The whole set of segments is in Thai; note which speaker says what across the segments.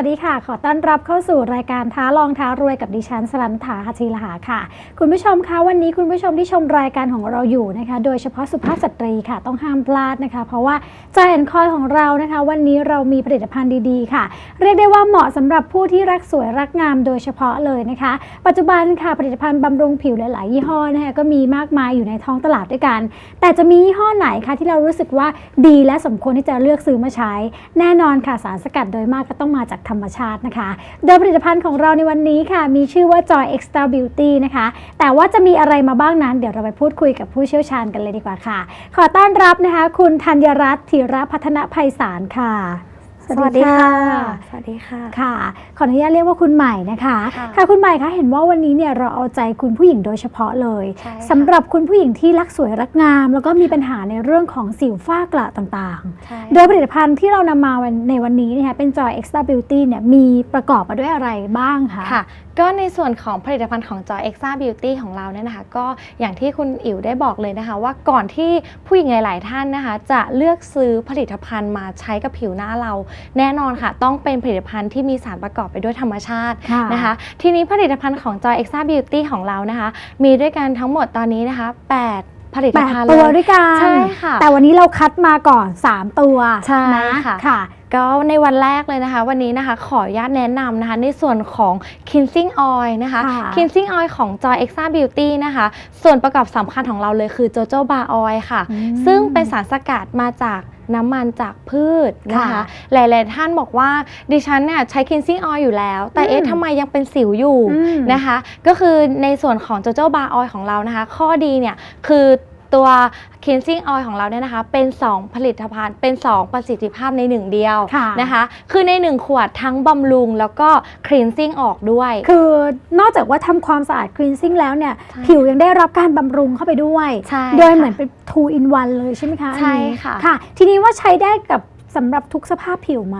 Speaker 1: วัสดีค่ะ ขอต้อนรับเข้าสู่รายการท้าลองท้ารวยกับดิฉันสรันถาหทีลหาค่ะ คุณผู้ชมคะวันนี้คุณผู้ชมที่ชมรายการของเราอยู่นะคะ โดยเฉพาะสุภาพสตรีค่ะ ต้องห้ามพลาดนะคะ เพราะว่าใจแอนคอยของเรานะคะ วันนี้เรามีผลิตภัณฑ์ดีๆ ค่ะ เรียกได้ว่าเหมาะสำหรับผู้ที่รักสวยรักงามโดยเฉพาะเลยนะคะ ปัจจุบันค่ะผลิตภัณฑ์บำรุงผิวหลายๆยี่ห้อนะคะก็มีมากมายอยู่ในท้องตลาดด้วยกัน แต่จะมียี่ห้อไหนคะที่เรารู้สึกว่าดีและสมควรที่จะเลือกซื้อมาใช้ แน่นอนค่ะสารสกัดโดยมากก็ต้องมาจากธรรมชาตินะคะ โดยผลิตภัณฑ์ของเราในวันนี้ค่ะ มีชื่อว่า Joy Extra Beauty นะคะ แต่ว่าจะมีอะไรมาบ้างนั้น เดี๋ยวเราไปพูดคุยกับผู้เชี่ยวชาญกันเลยดีกว่าค่ะ ขอต้อนรับนะคะ คุณธัญรัตน์ธีรพัฒนภัยสารค่ะ
Speaker 2: สวัสดีค่ะ สวัสดีค่ะ
Speaker 1: ค่ะ ขออนุญาตเรียกว่าคุณใหม่นะคะ
Speaker 2: ค่ะ
Speaker 1: ค่ะ คุณใหม่คะเห็นว่าวันนี้เนี่ยเราเอาใจคุณผู้หญิงโดยเฉพาะเลย
Speaker 2: ใช่ค่ะ
Speaker 1: สำหรับคุณผู้หญิงที่รักสวยรักงาม แล้วก็มีปัญหาในเรื่องของสิวฝ้ากระต่าง
Speaker 2: ใช่
Speaker 1: ๆโดยผลิตภัณฑ์ที่เรานำมาวันในวันนี้นะคะเป็น Joy Extra Beauty เนี่ยมีประกอบมาด้วยอะไรบ้างคะ
Speaker 2: ค่ะ ก็ในส่วนของผลิตภัณฑ์ของ Joy Exa Beauty ของเราเนี่ยนะคะ ก็อย่างที่คุณอิ๋วได้บอกเลยนะคะ ว่าก่อนที่ผู้หญิงหลาย ๆ ท่านนะคะ จะเลือกซื้อผลิตภัณฑ์มาใช้กับผิวหน้าเราแน่นอนค่ะ ต้องเป็นผลิตภัณฑ์ที่มีสารประกอบไปด้วยธรรมชาติ
Speaker 1: ค่ะ
Speaker 2: นะคะ ทีนี้ผลิตภัณฑ์ของ Joy Exa Beauty ของเรานะคะ มีด้วยกันทั้งหมดตอนนี้นะคะ 8ผลิต
Speaker 1: แปด
Speaker 2: ภัณฑ์
Speaker 1: ตัว
Speaker 2: เลย
Speaker 1: ด้วยกัน
Speaker 2: ใช่ค่ะ
Speaker 1: แต่วันนี้เราคัดมาก่อน 3 ตัว
Speaker 2: ใช่
Speaker 1: นะ
Speaker 2: ค่ะ
Speaker 1: ค่ะ
Speaker 2: ก็ในวันแรกเลยนะคะ วันนี้นะคะขออนุญาตแนะนำนะคะ ในส่วนของ cleansing oil นะคะ
Speaker 1: ค่ะ
Speaker 2: cleansing oil ของ Joy Exa Beauty นะคะ ส่วนประกอบสำคัญของเราเลยคือ jojoba oil ค่ะ
Speaker 1: อืม
Speaker 2: ซึ่งเป็นสารสกัดมาจาก น้ำมันจากพืชนะคะ
Speaker 1: ค่ะ
Speaker 2: หลาย ๆ ท่านบอกว่าดิฉันเนี่ยใช้ cleansing oil อยู่แล้ว แต่เอ๊ะ
Speaker 1: อืม
Speaker 2: ทำไมยังเป็นสิวอยู่
Speaker 1: อืม
Speaker 2: นะคะ ก็คือในส่วนของ jojoba oil ของเรานะคะ ข้อดีเนี่ยคือ ตัว cleansing oil ของเราเนี่ยนะคะ เป็น 2 ผลิตภัณฑ์ เป็น 2 ประสิทธิภาพใน 1 เดียว
Speaker 1: ค่ะ
Speaker 2: นะคะ คือใน 1 ขวดทั้งบำรุงแล้วก็ cleansing ออกด้วย
Speaker 1: คือนอกจากว่าทำความสะอาด cleansing แล้วเนี่ย
Speaker 2: ใช่
Speaker 1: ผิวยังได้รับการบำรุงเข้าไปด้วย
Speaker 2: ใช่
Speaker 1: โดย
Speaker 2: ค่ะ
Speaker 1: เหมือนเป็น two in one เลยใช่ไหมคะอันนี้
Speaker 2: ใช่ค่ะ
Speaker 1: ค่ะ ทีนี้ว่าใช้ได้กับ สำหรับทุกสภาพผิวไหม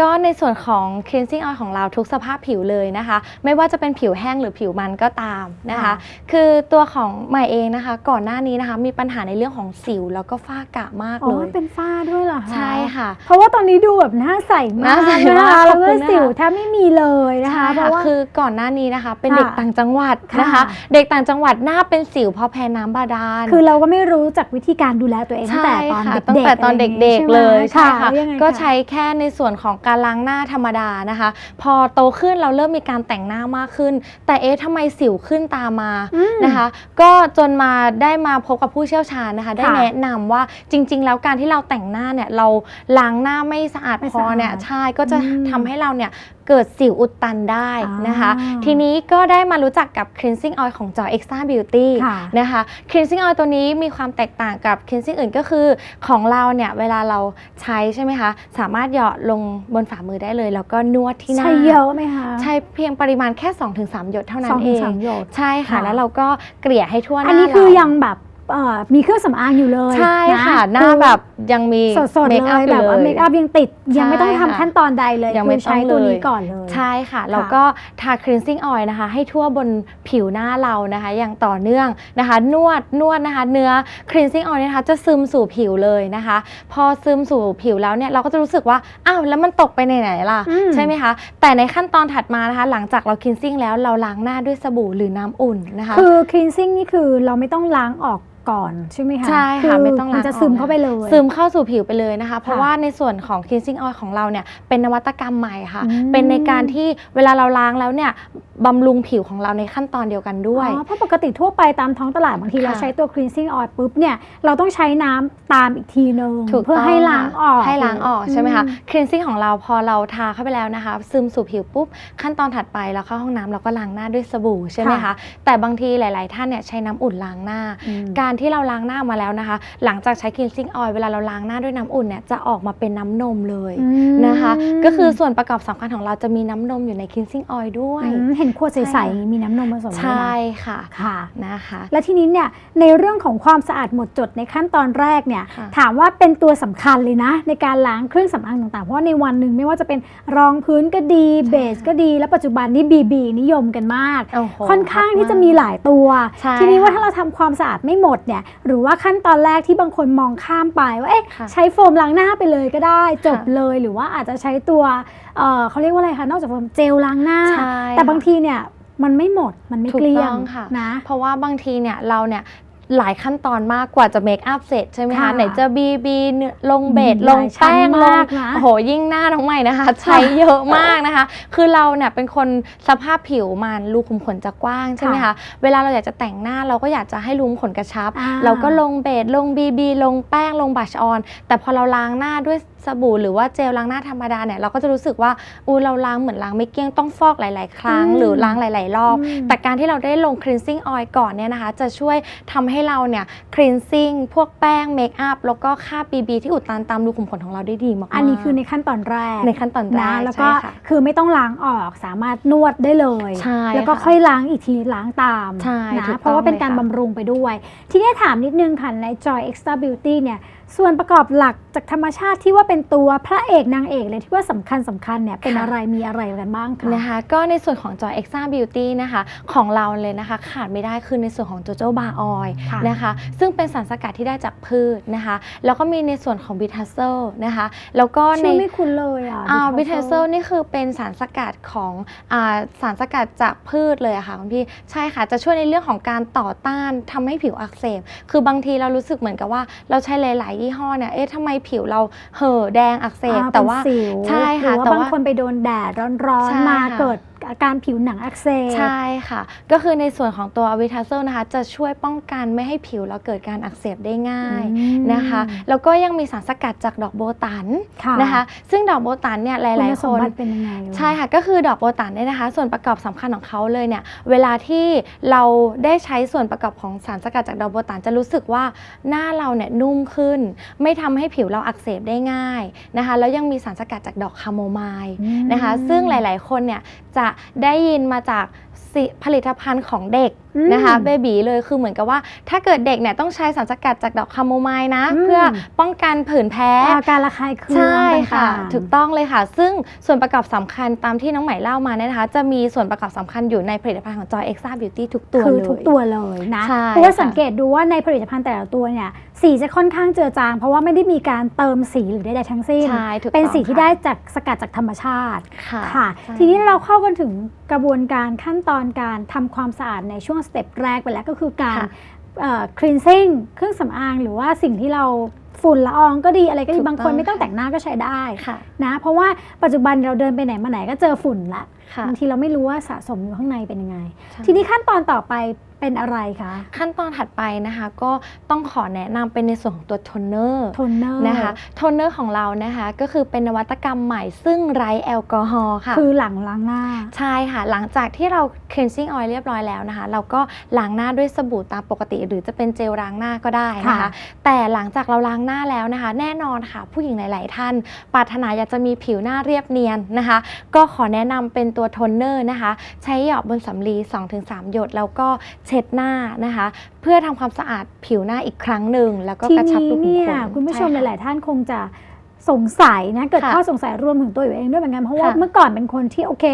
Speaker 2: ก็ในส่วนของ cleansing oil ของเราทุกสภาพผิวเลยนะคะ ไม่ว่าจะเป็นผิวแห้งหรือผิวมันก็ตามนะคะ
Speaker 1: ค่ะ
Speaker 2: คือตัวของใหม่เองนะคะ ก่อนหน้านี้นะคะมีปัญหาในเรื่องของสิวแล้วก็ฝ้ากระมาก
Speaker 1: อ๋อ
Speaker 2: เลย
Speaker 1: มันเป็นฝ้าด้วยเหรอคะ
Speaker 2: ใช่ค่ะ
Speaker 1: เพราะว่าตอนนี้ดูแบบหน้าใสมาก
Speaker 2: หน้าใสมาก
Speaker 1: นะคะ
Speaker 2: ข
Speaker 1: แล้
Speaker 2: อบ
Speaker 1: ว
Speaker 2: คุ
Speaker 1: ก็
Speaker 2: ณนะคะ
Speaker 1: สิวแทบไม่มีเลยนะคะ
Speaker 2: ใช่
Speaker 1: เพ
Speaker 2: ค่ะ
Speaker 1: ราะว่า
Speaker 2: คือก่อนหน้านี้นะคะ เป็น
Speaker 1: ค่ะ
Speaker 2: เด็กต่างจังหวัดนะคะ
Speaker 1: ค่ะ
Speaker 2: เด็กต่างจังหวัดหน้าเป็นสิวเพราะแพ้น้ำบาดาล
Speaker 1: คือเราก็ไม่รู้จักวิธีการดูแลตัวเองตั้งแต่ตอน
Speaker 2: ค่ะ
Speaker 1: เด็กๆ
Speaker 2: ตั้งแต่ตอนะ
Speaker 1: ไรย่าง
Speaker 2: เด็
Speaker 1: งี้
Speaker 2: ก
Speaker 1: ใช่
Speaker 2: ๆ
Speaker 1: ไหม
Speaker 2: เลยใช่ค่ะ
Speaker 1: แล้วยังไง
Speaker 2: ก็
Speaker 1: คะ
Speaker 2: ใช้แค่ในส่วนของการล้างหน้าธรรมดานะคะ พอโตขึ้นเราเริ่มมีการแต่งหน้ามากขึ้น แต่เอ๊ะทำไมสิวขึ้นตามมา
Speaker 1: อืม
Speaker 2: นะคะ ก็จนมาได้มาพบกับผู้เชี่ยวชาญนะคะ ได้
Speaker 1: ค่ะ
Speaker 2: แนะนำว่าจริง ๆ แล้วการที่เราแต่งหน้าเนี่ยเราล้างหน้าไม่สะอาด
Speaker 1: ไม่
Speaker 2: พอเนี่ย
Speaker 1: สะอาด
Speaker 2: ใช่ก็จะ
Speaker 1: อืม
Speaker 2: ทำให้เราเนี่ย เกิดสิวอุดตันได้นะคะ
Speaker 1: อ่า
Speaker 2: ทีนี้ก็ได้มารู้จักกับ cleansing oil ของ Joy Extra Beauty
Speaker 1: ค่ะ
Speaker 2: นะคะ cleansing oil ตัวนี้มีความแตกต่างกับ cleansing อื่นก็คือของเราเนี่ยเวลาเราใช้ใช่ไหมคะ สามารถหยอดลงบนฝ่ามือได้เลย แล้วก็นวดที่หน้า
Speaker 1: ใช้เยอะไหมคะ
Speaker 2: ใช้เพียงปริมาณแค่ 2-3 หยดเท่านั้
Speaker 1: สอนง
Speaker 2: เอ
Speaker 1: ถึง
Speaker 2: ง
Speaker 1: สามหยด
Speaker 2: ใช่ค่ะ
Speaker 1: ค่ะ
Speaker 2: แล้วเราก็เกลี่ยให้ทั่วหน้า
Speaker 1: อันนี้คือ
Speaker 2: เรา
Speaker 1: ยังแบบเอ่อ มีเครื่องสำอางอยู่เลย
Speaker 2: ใช่
Speaker 1: น
Speaker 2: ค่ะหน้า
Speaker 1: คือ
Speaker 2: แบบยังมี
Speaker 1: สดๆ
Speaker 2: เม
Speaker 1: เล
Speaker 2: คอัพ
Speaker 1: ย
Speaker 2: อยู่
Speaker 1: แบบว่า
Speaker 2: เลย
Speaker 1: เมคอัพยังติดยังไม่ต้อง
Speaker 2: ใช่
Speaker 1: ทำ
Speaker 2: ค่ะ
Speaker 1: ขั้นตอนใดเลย
Speaker 2: ยังไม่
Speaker 1: คือใช้
Speaker 2: ต้อง
Speaker 1: ตัว
Speaker 2: เลย
Speaker 1: นี้ก่อนเลย
Speaker 2: ใช่ค่ะ แล้วก็ทา cleansing oil นะคะ ให้ทั่วบนผิวหน้าเรานะคะ อย่างต่อเนื่องนะคะ นวดนวดนะคะ เนื้อ cleansing oil เนี่ยนะคะจะซึมสู่ผิวเลยนะคะ พอซึมสู่ผิวแล้วเนี่ยเราก็จะรู้สึกว่าอ้าวแล้วมันตกไปไหนๆล่ะ
Speaker 1: อืม
Speaker 2: ใช่ไหมคะ แต่ในขั้นตอนถัดมานะคะ หลังจากเรา cleansing แล้วเราล้างหน้าด้วยสบู่หรือน้ำอุ่นนะคะ
Speaker 1: คือ cleansing นี่คือเราไม่ต้องล้างออก ก่อนใช่ไหมคะ
Speaker 2: ใช่ค่ะไม่ต้องล้าง
Speaker 1: มันจะ
Speaker 2: ออก
Speaker 1: ซึม
Speaker 2: นะ
Speaker 1: เข้าไปเลย
Speaker 2: ซึมเข้าสู่ผิวไปเลยนะคะ เพราะ
Speaker 1: ค่ะ
Speaker 2: ว่าในส่วนของ cleansing oil ของเราเนี่ยเป็นนวัตกรรมใหม่ค่ะ
Speaker 1: อืม
Speaker 2: เป็นในการที่เวลาเราล้างแล้วเนี่ย บำรุงผิวของเราในขั้นตอนเดียวกันด้วย
Speaker 1: อ๋อเพราะปกติทั่วไปตามท้องตลาดบางที
Speaker 2: ค่ะ
Speaker 1: เราใช้ตัว cleansing oil ปุ๊บเนี่ยเราต้องใช้น้ำตามอีกทีนึง
Speaker 2: ถูก
Speaker 1: เพื่อ
Speaker 2: ต้อง
Speaker 1: ให้ล้างออก
Speaker 2: ให้ล้างออกใช่ไหมคะ cleansing ของเราพอเราทาเข้าไปแล้วนะคะ ซึมสู่ผิวปุ๊บ ขั้นตอนถัดไปเราเข้าห้องน้ำเราก็ล้างหน้าด้วยสบู่ใช่ไหมคะ แต่บางทีหลาย ๆ ท่านเนี่ยใช้น้ำอุ่นล้างหน้า
Speaker 1: อืม
Speaker 2: การที่เราล้างหน้ามาแล้วนะคะ หลังจากใช้ cleansing oil เวลาเราล้างหน้าด้วยน้ำอุ่นเนี่ยจะออกมาเป็นน้ำนมเลย
Speaker 1: อืม
Speaker 2: นะคะ ก็คือส่วนประกอบสำคัญของเราจะมีน้ำนมอยู่ใน cleansing oil ด้วย
Speaker 1: อืมเห็นขวด
Speaker 2: ใช่
Speaker 1: ใส
Speaker 2: ค่ะ
Speaker 1: ๆมีน้ำนมผสมด้วยนะ
Speaker 2: ใช่ค่ะ
Speaker 1: ค่ะ
Speaker 2: นะคะ
Speaker 1: และทีนี้เนี่ยในเรื่องของความสะอาดหมดจดในขั้นตอนแรกเนี่ย
Speaker 2: ค่ะ
Speaker 1: ถามว่าเป็นตัวสำคัญเลยนะ ในการล้างเครื่องสำอางต่างๆ เพราะว่าในวันหนึ่งไม่ว่าจะเป็นรองพื้นก็ดีเบสก็ดี และปัจจุบันนี้บีบีนิยมกันมาก
Speaker 2: โอ้โห
Speaker 1: ค่อนข้างที่จะมีหลายตัว
Speaker 2: ใช่
Speaker 1: ทีนี้ว่า
Speaker 2: ค่ะ
Speaker 1: ถ้าเราทำความสะอาดไม่หมดดเนี่ยหรือว่าขั้นตอนแรกที่บางคนมองข้ามไปว่าเอ๊ะ
Speaker 2: ค่ะ
Speaker 1: ใช้โฟมล้างหน้าไปเลยก็ได้จบ
Speaker 2: ค่ะ
Speaker 1: เลยหรือว่าอาจจะใช้ตัวเอ่อเขาเรียกว่าอะไรคะนอกจากโฟมเจลล้างหน้า
Speaker 2: ใช่
Speaker 1: แต่บางทีเนี่ยมันไม่หมดมันไม่
Speaker 2: ถูก
Speaker 1: เกลี้ย
Speaker 2: ต้
Speaker 1: ง
Speaker 2: องค่ะ
Speaker 1: นะ
Speaker 2: เพราะว่าบางทีเนี่ยเราเนี่ย หลายขั้นตอนมากกว่าจะเมคอัพเสร็จใช่ไหม
Speaker 1: ค่ะ
Speaker 2: คะไหนจะบีบีลงเบส
Speaker 1: อืม
Speaker 2: ลง
Speaker 1: หลายชั้น
Speaker 2: แป้งลง
Speaker 1: มากนะ
Speaker 2: โอ้โหยิ่งหน้าน้องใหม่นะคะ ใช้เยอะมากนะคะ คือเราเนี่ยเป็นคนสภาพผิวมันรูขุมขนจะกว้างใช่ไหม
Speaker 1: ค่ะ
Speaker 2: คะเวลาเราอยากจะแต่งหน้าเราก็อยากจะให้รูขุมขนกระชับ
Speaker 1: อ่า
Speaker 2: เราก็ลงเบสลงบีบีลงแป้งลงบัชออน แต่พอเราล้างหน้าด้วยสบู่หรือว่าเจลล้างหน้าธรรมดาเนี่ยเราก็จะรู้สึกว่าอูเราล้างเหมือนล้างไม่เกลี้ยงต้องฟอกหลาย ๆ ครั้ง
Speaker 1: อืม
Speaker 2: หรือล้างหลาย ๆ รอบ
Speaker 1: อืม
Speaker 2: แต่การที่เราได้ลง cleansing oil ก่อนเนี่ยนะคะ จะช่วยทำให้เราเนี่ย cleansing พวกแป้งเมคอัพแล้วก็ค่า BB ที่อุดตันตามรูขุมขนของเราได้ดีมากๆ
Speaker 1: อันนี้คือในขั้นตอนแรก
Speaker 2: ในขั้นตอนแร
Speaker 1: นะ
Speaker 2: ก
Speaker 1: แล้วก็
Speaker 2: ใช่ค่ะ
Speaker 1: คือไม่ต้องล้างออกสามารถนวดได้เลย
Speaker 2: ใช่
Speaker 1: แล้วก็
Speaker 2: ค่ะ
Speaker 1: ค่อยล้างอีกทีล้างตาม
Speaker 2: ใช่
Speaker 1: นะ
Speaker 2: ถูกต้อง
Speaker 1: เพราะว่าเป็นการ
Speaker 2: เลยค่ะ
Speaker 1: บำรุงไปด้วย ทีนี้ถามนิดนึงค่ะใน Joy Extra Beauty เนี่ย ส่วนประกอบหลักจากธรรมชาติที่ว่าเป็นตัวพระเอกนางเอกเลยที่ว่าสำคัญสำคัญเนี่ยเป็น
Speaker 2: ค่ะ
Speaker 1: อะไรมีอะไรกันบ้างคะ
Speaker 2: นะคะ ก็ในส่วนของ Joy Exa Beauty นะคะของเราเลยนะคะ ขาดไม่ได้คือในส่วนของ Jojo Bar Oil
Speaker 1: ค่ะ
Speaker 2: นะคะซึ่งเป็นสารสกัดที่ได้จากพืชนะคะ แล้วก็มีในส่วนของบิทัสเซลนะคะ แล้วก็ใน
Speaker 1: ชื่อไม่คุ้นเลยอะ
Speaker 2: อ่าบิ
Speaker 1: Vitasoy
Speaker 2: เทเซลนี่คือเป็นสารสกัดของอาสารสกัดจากพืชเลยอะค่ะคุณพี่ใช่ค่ะจะช่วยในเรื่องของการต่อต้านทำให้ผิวอักเสบคือบางทีเรารู้สึกเหมือนกับว่าเราใช้หลายๆยี่ห้อเนี่ยเอ๊ะทำไมผิวเราเห่อะแดงอักเสบ
Speaker 1: อ่
Speaker 2: แต่ว่า
Speaker 1: เป็นสิว
Speaker 2: ใช่ค่ะ
Speaker 1: หรือว่า
Speaker 2: แต่
Speaker 1: บาง
Speaker 2: ว่า
Speaker 1: คนไปโดนแดดร้อน
Speaker 2: ใช่
Speaker 1: ๆมา
Speaker 2: ค่ะ
Speaker 1: เกิด อาการผิวหนังอักเสบ
Speaker 2: ใช่ค่ะ ก็คือในส่วนของตัววิทัสเซลนะคะ จะช่วยป้องกันไม่ให้ผิวเราเกิดการอักเสบได้ง่าย
Speaker 1: อืม
Speaker 2: นะคะ แล้วก็ยังมีสารสกัดจากดอกโบตัน
Speaker 1: ค่ะ
Speaker 2: นะคะ ซึ่งดอกโบตันเนี่ยห
Speaker 1: คุณ
Speaker 2: ลาย
Speaker 1: ส
Speaker 2: ๆค
Speaker 1: ม
Speaker 2: น
Speaker 1: บัติเป็นยังไง
Speaker 2: ใช่ค่ะ ก็คือดอกโบตันเนี่ยนะคะ ส่วนประกอบสำคัญของเขาเลยเนี่ยเวลาที่เราได้ใช้ส่วนประกอบของสารสกัดจากดอกโบตันจะรู้สึกว่าหน้าเราเนี่ยนุ่มขึ้น ไม่ทำให้ผิวเราอักเสบได้ง่ายนะคะ แล้วยังมีสารสกัดจากดอกคาโมไมล์
Speaker 1: อืม
Speaker 2: นะคะ ซึ่งหลาย ๆ คนเนี่ยจะได้ยินมาจาก ผลิตภัณฑ์ของเด็ก
Speaker 1: อืม
Speaker 2: นะคะเบบีเลยคือเหมือนกับว่า ถ้าเกิดเด็กเนี่ยต้องใช้สารสกัดจากดอกคาโมไมล์นะ
Speaker 1: อืม
Speaker 2: เพื่อป้องกันผื่นแพ้
Speaker 1: อาการระคายเคือง
Speaker 2: ใช่ค่ะ
Speaker 1: ต่างๆ
Speaker 2: ถูกต้องเลยค่ะ ซึ่งส่วนประกอบสำคัญตามที่น้องใหม่เล่ามาเนี่ยนะคะ จะมีส่วนประกอบสำคัญอยู่ในผลิตภัณฑ์ของ Joy Exa Beauty ทุกตัว
Speaker 1: คือ
Speaker 2: เลย
Speaker 1: ทุกตัวเลยนะ
Speaker 2: ใช่
Speaker 1: เพราะว่า
Speaker 2: ค่ะ
Speaker 1: สังเกตดูว่าในผลิตภัณฑ์แต่ละตัวเนี่ยสีจะค่อนข้างเจือจาง เพราะว่าไม่ได้มีการเติมสีหรือใดๆทั้งสิ้น
Speaker 2: ใช่ถูก
Speaker 1: เป็น
Speaker 2: ต้อง
Speaker 1: สีที่
Speaker 2: ค่ะ
Speaker 1: ได้จากสกัดจากธรรมชาติ
Speaker 2: ค่ะ
Speaker 1: ค่ะ
Speaker 2: ใช่
Speaker 1: ทีนี้เราเข้ากันถึงกระบวนการขั้นตอนการทำความสะอาดในช่วงสเต็ปแรกไปแล้วก็คือการ
Speaker 2: ค่ะ
Speaker 1: เอ่อ cleansing เครื่องสำอางหรือว่าสิ่งที่เราฝุ่นละอองก็ดีอะไรก็ดี
Speaker 2: ถูก
Speaker 1: บางคน
Speaker 2: ต้อง
Speaker 1: ไม่ต้อง
Speaker 2: ค่ะ
Speaker 1: แต่งหน้าก็ใช้ได้
Speaker 2: ค่ะ
Speaker 1: นะเพราะว่าปัจจุบันเราเดินไปไหนมาไหนก็เจอฝุ่นละ
Speaker 2: ค่ะ
Speaker 1: บางทีเราไม่รู้ว่าสะสมอยู่ข้างในเป็นยังไง
Speaker 2: ใช่
Speaker 1: ทีนี้ขั้นตอนต่อไป เป็นอะไรคะ
Speaker 2: ขั้นตอนถัดไปนะคะ ก็ต้องขอแนะนำเป็นในส่วนของตัวโทนเนอร์
Speaker 1: โทนเนอร์
Speaker 2: นะคะโทนเนอร์ของเรานะคะ ก็คือเป็นนวัตกรรมใหม่ซึ่งไร้แอลกอฮอล์ค่ะ
Speaker 1: คือหลังล้างหน้า
Speaker 2: ใช่ค่ะ หลังจากที่เรา cleansing oil เรียบร้อยแล้วนะคะ เราก็ล้างหน้าด้วยสบู่ตามปกติ หรือจะเป็นเจลล้างหน้าก็ได้นะคะ
Speaker 1: ค่ะ
Speaker 2: แต่หลังจากเราล้างหน้าแล้วนะคะ แน่นอนค่ะ ผู้หญิงหลาย ๆ ท่านปรารถนาอยากจะมีผิวหน้าเรียบเนียนนะคะ ก็ขอแนะนำเป็นตัวโทนเนอร์นะคะ ใช้หยอดบนสำลี 2-3 หยดแล้วก็เช็ดหน้านะคะ เพื่อทำความสะอาดผิวหน้าอีกครั้งหนึ่งแล้วก็
Speaker 1: ที
Speaker 2: กระชับ
Speaker 1: นี้
Speaker 2: รูขุม
Speaker 1: เนี่ย
Speaker 2: ขน
Speaker 1: คุณผู้ชมห
Speaker 2: ใค่ะ
Speaker 1: ลาย ๆ ท่านคงจะสงสัยนะเกิด
Speaker 2: ค่ะ
Speaker 1: ข้อสงสัยรวมถึงตัวอยู่เองด้วยเหมือนกันเพราะว่า
Speaker 2: ค่ะ
Speaker 1: เมื่อก่อนเป็นคนที่โอเค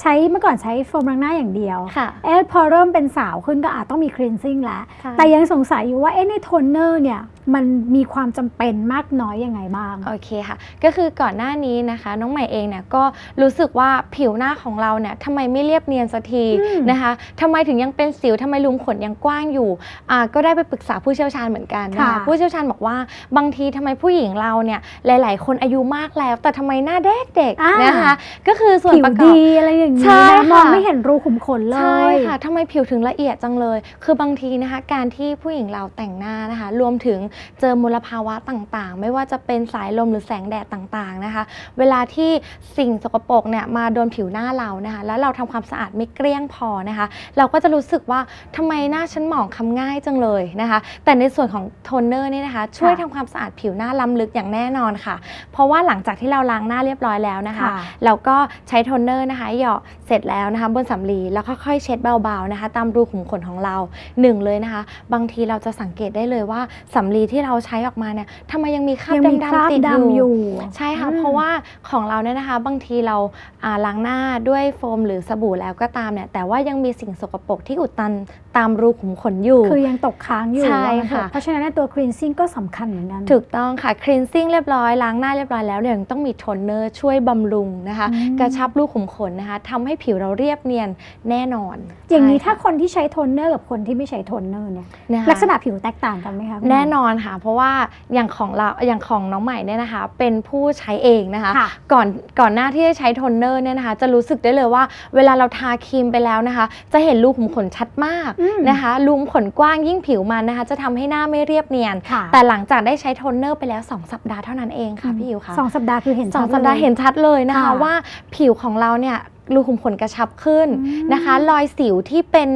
Speaker 1: ใช้เมื่อก่อนใช้โฟมล้างหน้าอย่างเดียว
Speaker 2: ค่ะ
Speaker 1: เอ๊ะพอเริ่มเป็นสาวขึ้นก็อาจต้องมี cleansing แล้ว
Speaker 2: ใช่
Speaker 1: แต่ยังสงสัยอยู่ว่าเอ๊ะในโทนเนอร์เนี่ยมันมีความจำเป็นมากน้อยยังไงบ้าง
Speaker 2: โอเคค่ะ ก็คือก่อนหน้านี้นะคะ น้องใหม่เองเนี่ยก็รู้สึกว่าผิวหน้าของเราเนี่ยทำไมไม่เรียบเนียนสักที
Speaker 1: อืม
Speaker 2: นะคะทำไมถึงยังเป็นสิวทำไมรูมขนยังกว้างอยู่อ่าก็ได้ไปปรึกษาผู้เชี่ยวชาญเหมือนกันนะคะ
Speaker 1: ค่ะ
Speaker 2: ผู้เชี่ยวชาญบอกว่าบางทีทำไมผู้หญิงเราเนี่ยหลาย ๆ คนอายุมากแล้ว แต่ทำไมหน้าเด็กเด็กๆ
Speaker 1: อ่าน
Speaker 2: นะคะก็คือส่วน
Speaker 1: ผิว
Speaker 2: ประกอบ
Speaker 1: ดีอะไรอย่างนี้
Speaker 2: ใช่
Speaker 1: นะมอง
Speaker 2: ค่ะ
Speaker 1: ไม่เห็นรูขุมขนเล
Speaker 2: ใช่
Speaker 1: ย
Speaker 2: ค่ะทำไมผิวถึงละเอียดจังเลย คือบางทีนะคะ การที่ผู้หญิงเราแต่งหน้านะคะ รวมถึงเจอมลภาวะต่างๆ ไม่ว่าจะเป็นสายลมหรือแสงแดดต่างๆนะคะ เวลาที่สิ่งสกปรกเนี่ยมาโดนผิวหน้าเรานะคะ แล้วเราทำความสะอาดไม่เกลี้ยงพอนะคะ เราก็จะรู้สึกว่าทำไมหน้าฉันหมองคล้ำง่ายจังเลยนะคะ แต่ในส่วนของโทนเนอร์นี่นะคะ ช่วยทำความสะอาดผิวหน้าล้ำลึกอย่างแน่นอนค่ะ เพราะว่าหลังจากที่เราล้างหน้าเรียบร้อยแล้วนะคะ
Speaker 1: ค่ะ
Speaker 2: เราก็ใช้โทนเนอร์นะคะ หยาะเสร็จแล้วนะคะบนสำลีแล้วค่อยๆเช็ดเบาๆนะคะ ตามรูขุมขนของเราหนึ่งเลยนะคะ บางทีเราจะสังเกตได้เลยว่าสำลีที่เราใช้ออกมาเนี่ยทำไมยังมีคราบ
Speaker 1: ยังมีคราบ
Speaker 2: ดำๆติด
Speaker 1: ดำ
Speaker 2: อ
Speaker 1: อยู่ยู่
Speaker 2: ใช่ค่ะ
Speaker 1: อืม
Speaker 2: เพราะว่าของเราเนี่ยนะคะ บางทีเราอ่าล้างหน้าด้วยโฟมหรือสบู่แล้วก็ตามเนี่ยแต่ว่ายังมีสิ่งสกปรกที่อุดตัน ตามรูขุมขนอยู่
Speaker 1: คือยังตกค้างอยู่
Speaker 2: ใช่
Speaker 1: ว่างั้นเถอ
Speaker 2: ค่ะ
Speaker 1: เพราะฉะนั้นตัว cleansing ก็สำคัญเหมือนกัน
Speaker 2: ถูกต้องค่ะ cleansing เรียบร้อยล้างหน้าเรียบร้อยแล้วเดี๋ยวยังต้องมีโทนเนอร์ช่วยบำรุงนะคะ
Speaker 1: อืม
Speaker 2: กระชับรูขุมขนนะคะทำให้ผิวเราเรียบเนียนแน่นอน
Speaker 1: อย่างนี้
Speaker 2: ใช่
Speaker 1: ถ้าคนที่ใช้โทนเนอร์กับคนที่ไม่ใช้โทนเนอร์เนี่ย
Speaker 2: นะคะ
Speaker 1: ลักษณะผิวแตกต่างกันไหมคะคุณหม
Speaker 2: แน่นอนค่ะ เพราะว่าอย่างของเราอย่างของน้องใหม่เนี่ยนะคะ เป็นผู้ใช้เองนะคะ
Speaker 1: ค่ะ
Speaker 2: ก่อนก่อนหน้าที่จะใช้โทนเนอร์เนี่ยนะคะ จะรู้สึกได้เลยว่า เวลาเราทาครีมไปแล้วนะคะ จะเห็นรูขุมขนชัดมาก
Speaker 1: อืม
Speaker 2: นะคะรูขุมขนกว้างยิ่งผิวมันนะคะ จะทำให้หน้าไม่เรียบเนียน
Speaker 1: ค่ะ
Speaker 2: แต่หลังจากได้ใช้โทนเนอร์ไปแล้ว 2 สัปดาห์เท่านั้นเองค่ะพี่อิวค่ะ
Speaker 1: สองสัปดาห์คือเห็น
Speaker 2: สอง
Speaker 1: ชั
Speaker 2: สัปดาห์
Speaker 1: ลย
Speaker 2: เห็นชัดเลยนะคะ
Speaker 1: ค่ะ
Speaker 2: ว่าผิวของเราเนี่ยรูขุมขนกระชับขึ้น
Speaker 1: อืม
Speaker 2: นะคะ รอยสิวที่เป็น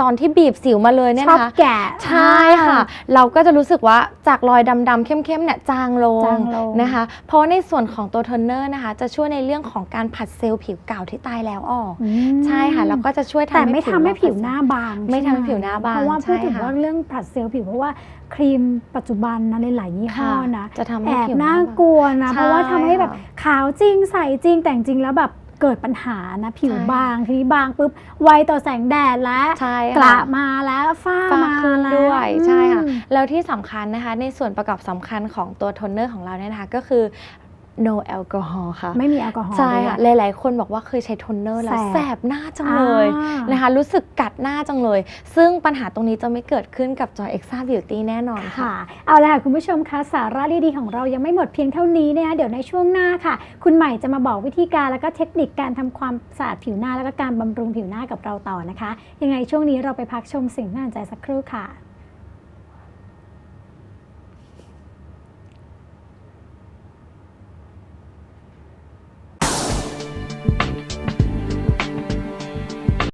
Speaker 2: ตอนที่บีบสิวมาเลยเนี่ย
Speaker 1: ชอบ
Speaker 2: นะคะ
Speaker 1: แกะ
Speaker 2: ใช่ค่ะ เราก็จะรู้สึกว่าจากรอยดำๆเข้มๆเนี่ยจางล
Speaker 1: จางลง
Speaker 2: นะคะ เพราะว่าในส่วนของตัวโทนเนอร์นะคะ จะช่วยในเรื่องของการผัดเซลล์ผิวเก่าที่ตายแล้วออก
Speaker 1: อืม
Speaker 2: ใช่ค่ะแล้วก็จะช่วยทำ
Speaker 1: แต่
Speaker 2: ให้
Speaker 1: ไม่ทำให้ผิวหน้าบาง
Speaker 2: ไม่ทำให้
Speaker 1: ช่
Speaker 2: ผิวหน้าบาง
Speaker 1: เพราะว่าพูดถึง
Speaker 2: ใช่ค่ะ
Speaker 1: ว่าเรื่องผัดเซลล์ผิวเพราะว่าครีมปัจจุบันนะในหลายยี่ห้อ
Speaker 2: ค่ะ
Speaker 1: นะ
Speaker 2: จะทำ
Speaker 1: แอ
Speaker 2: ให้
Speaker 1: บ
Speaker 2: ผิวห
Speaker 1: น่า
Speaker 2: น้าบาง
Speaker 1: กลัวนะ
Speaker 2: ใช่
Speaker 1: เพราะว่าทำให้แบบ
Speaker 2: ค่ะ
Speaker 1: ขาวจริงใสจริงแต่จริงๆแล้วแบบ เกิดปัญหานะผิว
Speaker 2: ใช่
Speaker 1: บางทีนี้บางปุ๊บไวต่อแสงแดดแล้ว
Speaker 2: ใช่
Speaker 1: ก
Speaker 2: ค่ะ
Speaker 1: ระมาแล้วฝ้า
Speaker 2: ฟ้า
Speaker 1: มา
Speaker 2: ขึ้น
Speaker 1: แล้ว
Speaker 2: ด้วยใช่ค่ะ
Speaker 1: อืม
Speaker 2: แล้วที่สำคัญนะคะในส่วนประกอบสำคัญของตัวโทนเนอร์ของเราเนี่ยนะคะก็คือ no alcohol ค่ะ
Speaker 1: ไม่มีแอลกอฮอล์
Speaker 2: ใช่
Speaker 1: ด้วย
Speaker 2: ค่ะ หลาย ๆ คนบอกว่าเคยใช้โทนเนอร์แล้ว
Speaker 1: แสบ
Speaker 2: แสบหน้าจังเลย
Speaker 1: อ่าน
Speaker 2: นะคะ รู้สึกกัดหน้าจังเลย ซึ่งปัญหาตรงนี้จะไม่เกิดขึ้นกับ Joy Exa Beauty แน่นอนค่ะ
Speaker 1: ค่ะ เอาละค่ะ คุณผู้ชมคะสาระดี ๆ ของเรายังไม่หมดเพียงเท่านี้นะคะเดี๋ยวในช่วงหน้าค่ะ คุณใหม่จะมาบอกวิธีการแล้วก็เทคนิคการทำความสะอาดผิวหน้าแล้วก็การบำรุงผิวหน้ากับเราต่อนะคะ ยังไงช่วงนี้เราไปพักชมสิ่งที่น่าสนใจสักครู่ค่ะ